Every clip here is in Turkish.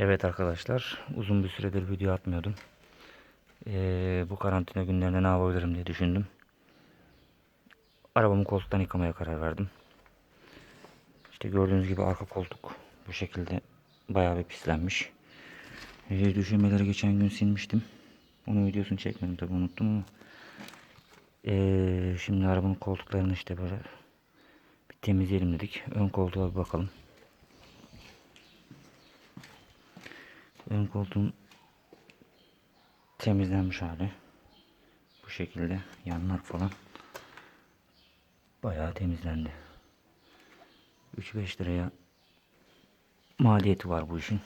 Evet arkadaşlar uzun bir süredir video atmıyordum. Ee, bu karantina günlerinde ne yapabilirim diye düşündüm. Arabamı koltuktan yıkamaya karar verdim. İşte gördüğünüz gibi arka koltuk bu şekilde bayağı bir pislenmiş. Ee, düşürmeleri geçen gün silmiştim. Onun videosunu çekmedim tabi unuttum ama. Ee, şimdi arabanın koltuklarını işte böyle bir temizleyelim dedik. Ön koltuğa bir bakalım. Ön koltuğun temizlenmiş hali. Bu şekilde yanlar falan bayağı temizlendi. 3-5 liraya maliyeti var bu işin.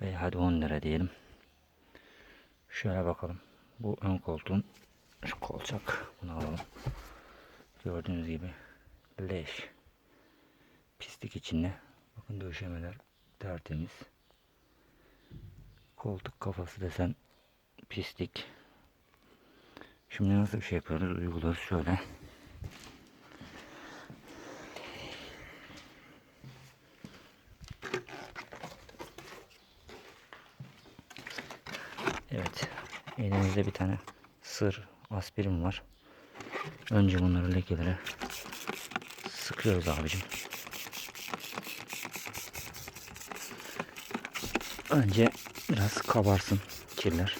Ve hadi 10 lira diyelim. Şöyle bakalım. Bu ön koltuğun şu kolçak. Bunu alalım. Gördüğünüz gibi leş. Pislik içinde. Bakın döşemeler tertemiz. Koltuk kafası desen pislik. Şimdi nasıl bir şey yapıyoruz? Uyguluyoruz şöyle. Evet. Elimizde bir tane sır aspirin var. Önce bunları lekelere sıkıyoruz abicim. Önce biraz kabarsın kirler.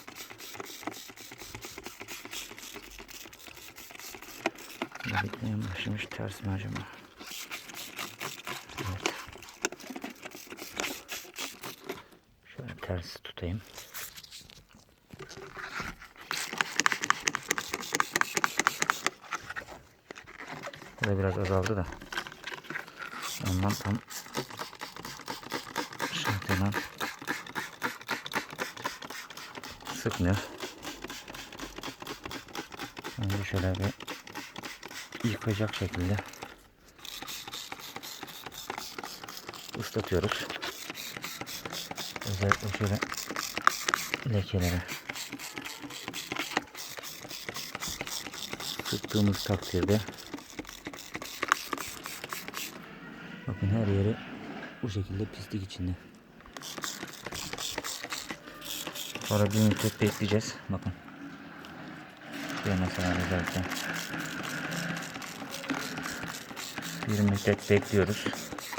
Bekleyen başlamış ters acaba? Evet. Şöyle ters tutayım. Bu da biraz azaldı da. Ondan tam şartıyla sıkmıyor. Önce şöyle bir yıkayacak şekilde ıslatıyoruz. Özellikle şöyle lekelere sıktığımız takdirde bakın her yeri bu şekilde pislik içinde. Sonra bir müddet bekleyeceğiz. Bakın. Şuraya mesela özellikle. Bir müddet bekliyoruz.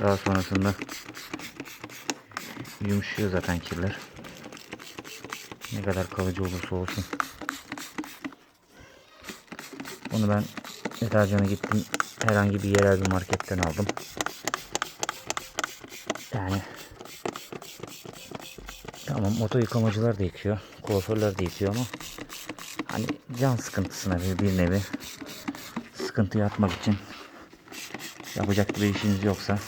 Daha sonrasında yumuşuyor zaten kirler. Ne kadar kalıcı olursa olsun. Bunu ben deterjanı gittim herhangi bir yerel bir marketten aldım. Yani tamam oto yıkamacılar da yıkıyor. Kuaförler de yıkıyor ama hani can sıkıntısına bir, bir nevi sıkıntı atmak için yapacak bir işiniz yoksa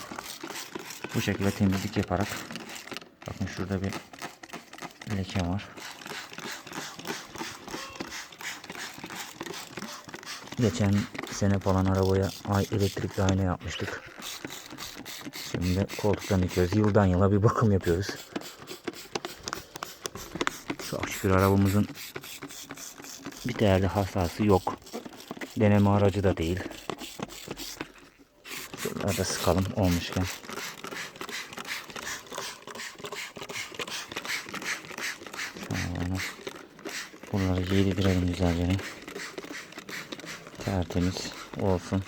bu şekilde temizlik yaparak bakın şurada bir leke var. Geçen sene falan arabaya ay elektrikli ayna yapmıştık. Şimdi koltuktan yıkıyoruz. Yıldan yıla bir bakım yapıyoruz. Şükür arabamızın bir değerli hasası yok. Deneme aracı da değil. Şuralarda sıkalım olmuşken. Bunları yedirdirelim güzelce. Tertemiz olsun.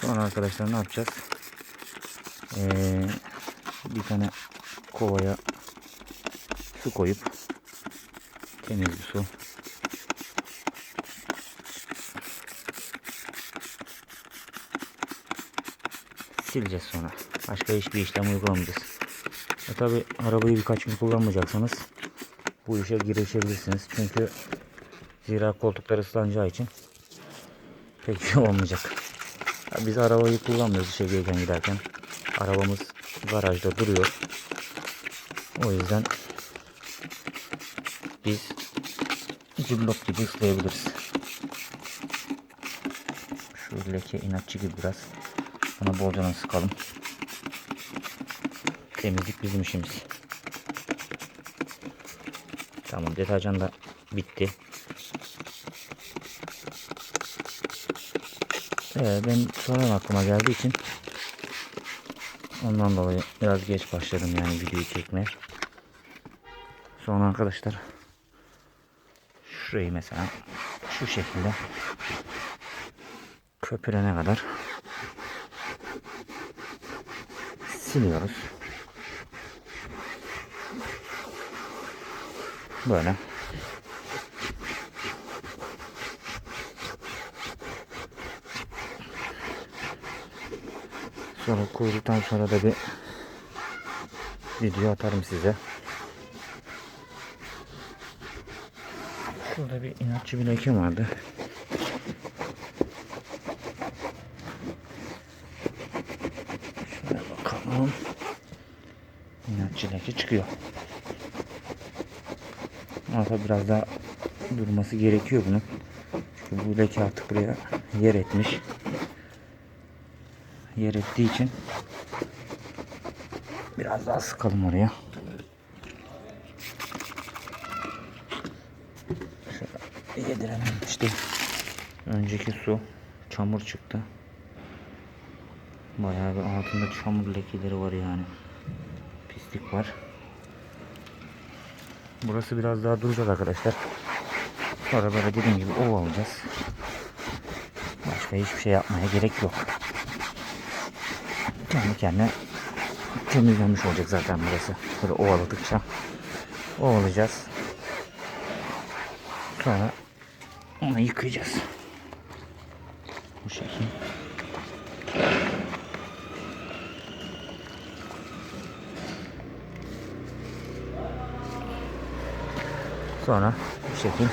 Sonra arkadaşlar ne yapacağız? Ee, bir tane kovaya su koyup temiz bir su sileceğiz sonra. Başka hiçbir işlem uygulamayacağız. E tabi arabayı birkaç gün kullanmayacaksanız bu işe girişebilirsiniz. Çünkü zira koltuklar ıslanacağı için pek bir şey olmayacak. Ya biz arabayı kullanmıyoruz işe giderken. Arabamız garajda duruyor. O yüzden biz cillop gibi ıslayabiliriz. Şu leke inatçı gibi biraz. Buna bolcadan sıkalım. Temizlik bizim işimiz. Tamam deterjan da bitti. Evet ben sonradan aklıma geldiği için ondan dolayı biraz geç başladım yani videoyu çekmeye. Sonra arkadaşlar şurayı mesela şu şekilde köpürene kadar siliyoruz. Böyle. Sonra kuruduktan sonra da bir video atarım size. Şurada bir inatçı bir leke vardı. Şöyle bakalım. İnatçı leke çıkıyor. Ama biraz daha durması gerekiyor bunun. Çünkü bu leke artık buraya yer etmiş. Yer ettiği için biraz daha sıkalım oraya. Şöyle yedirelim işte. Önceki su çamur çıktı. Bayağı bir altında çamur lekeleri var yani. Pislik var. Burası biraz daha duracak arkadaşlar. Sonra böyle dediğim gibi ovalayacağız. Başka hiçbir şey yapmaya gerek yok. Kendi kendine temizlenmiş olacak zaten burası. Böyle ovaladıkça ovalayacağız. Sonra onu yıkayacağız. Bu şekilde. Sonra bu şekil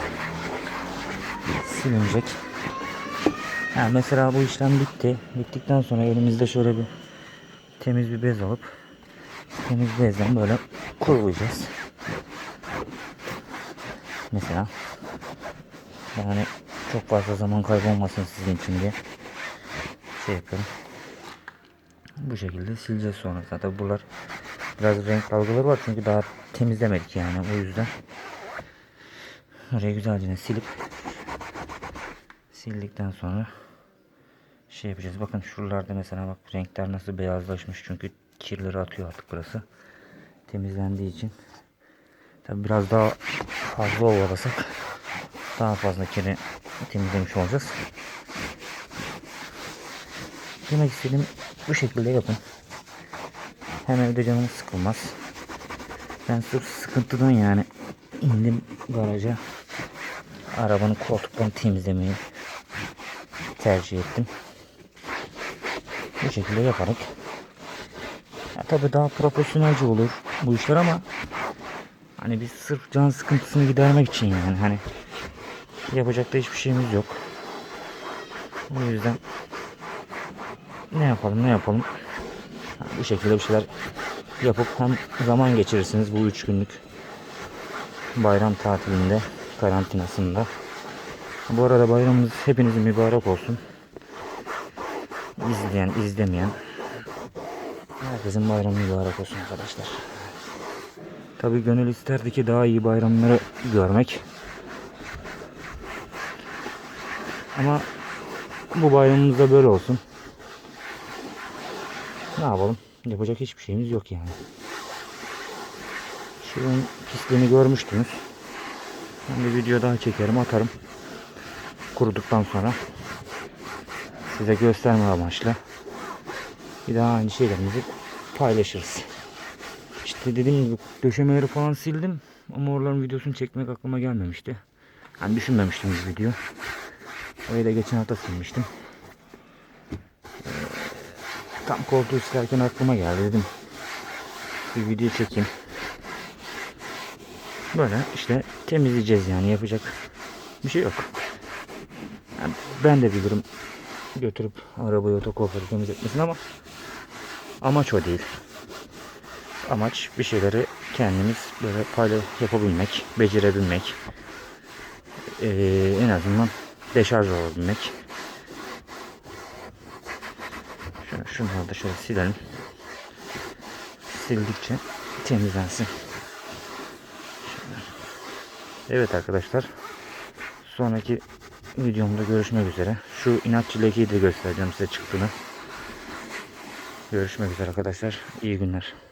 silinecek. Ha, mesela bu işlem bitti. Bittikten sonra elimizde şöyle bir temiz bir bez alıp temiz bezden böyle kurulayacağız. Mesela yani çok fazla zaman kaybolmasın sizin için diye şey yapıyorum. Bu şekilde sileceğiz sonra. Zaten buralar biraz renk dalgaları var çünkü daha temizlemedik yani o yüzden. Orayı güzelce silip sildikten sonra şey yapacağız. Bakın şuralarda mesela bak renkler nasıl beyazlaşmış çünkü kirleri atıyor artık burası. Temizlendiği için. Tabi biraz daha fazla ovalasak daha fazla kiri temizlemiş olacağız. Demek istediğim bu şekilde yapın. Hem evde canınız sıkılmaz. Ben sırf sıkıntıdan yani indim garaja. Arabanın koltuklarını temizlemeyi tercih ettim. Bu şekilde yaparak. Ya tabii daha profesyonelce olur bu işler ama hani biz sırf can sıkıntısını gidermek için yani hani yapacak da hiçbir şeyimiz yok. O yüzden ne yapalım ne yapalım bu şekilde bir şeyler yapıp hem zaman geçirirsiniz bu üç günlük bayram tatilinde karantinasında. Bu arada bayramımız hepinizin mübarek olsun. İzleyen, izlemeyen herkesin bayramı mübarek olsun arkadaşlar. Tabi gönül isterdi ki daha iyi bayramları görmek. Ama bu bayramımız da böyle olsun. Ne yapalım? Yapacak hiçbir şeyimiz yok yani. Şunun pisliğini görmüştünüz. Ben bir video daha çekerim atarım. Kuruduktan sonra size gösterme amaçlı. Bir daha aynı şeylerimizi paylaşırız. İşte dediğim gibi döşemeleri falan sildim. Ama oraların videosunu çekmek aklıma gelmemişti. Hani düşünmemiştim bir video. Orayı da geçen hafta silmiştim. Ee, tam koltuğu silerken aklıma geldi dedim. Bir video çekeyim. Böyle işte temizleyeceğiz yani yapacak bir şey yok. Yani ben de bilirim götürüp arabayı otokoferi temizletmesini ama amaç o değil. Amaç bir şeyleri kendimiz böyle payla yapabilmek, becerebilmek. Ee, en azından deşarj olabilmek. Şöyle şunları da şöyle silelim. Sildikçe temizlensin. Evet arkadaşlar. Sonraki videomda görüşmek üzere. Şu inatçı lekeyi de göstereceğim size çıktığını. Görüşmek üzere arkadaşlar. İyi günler.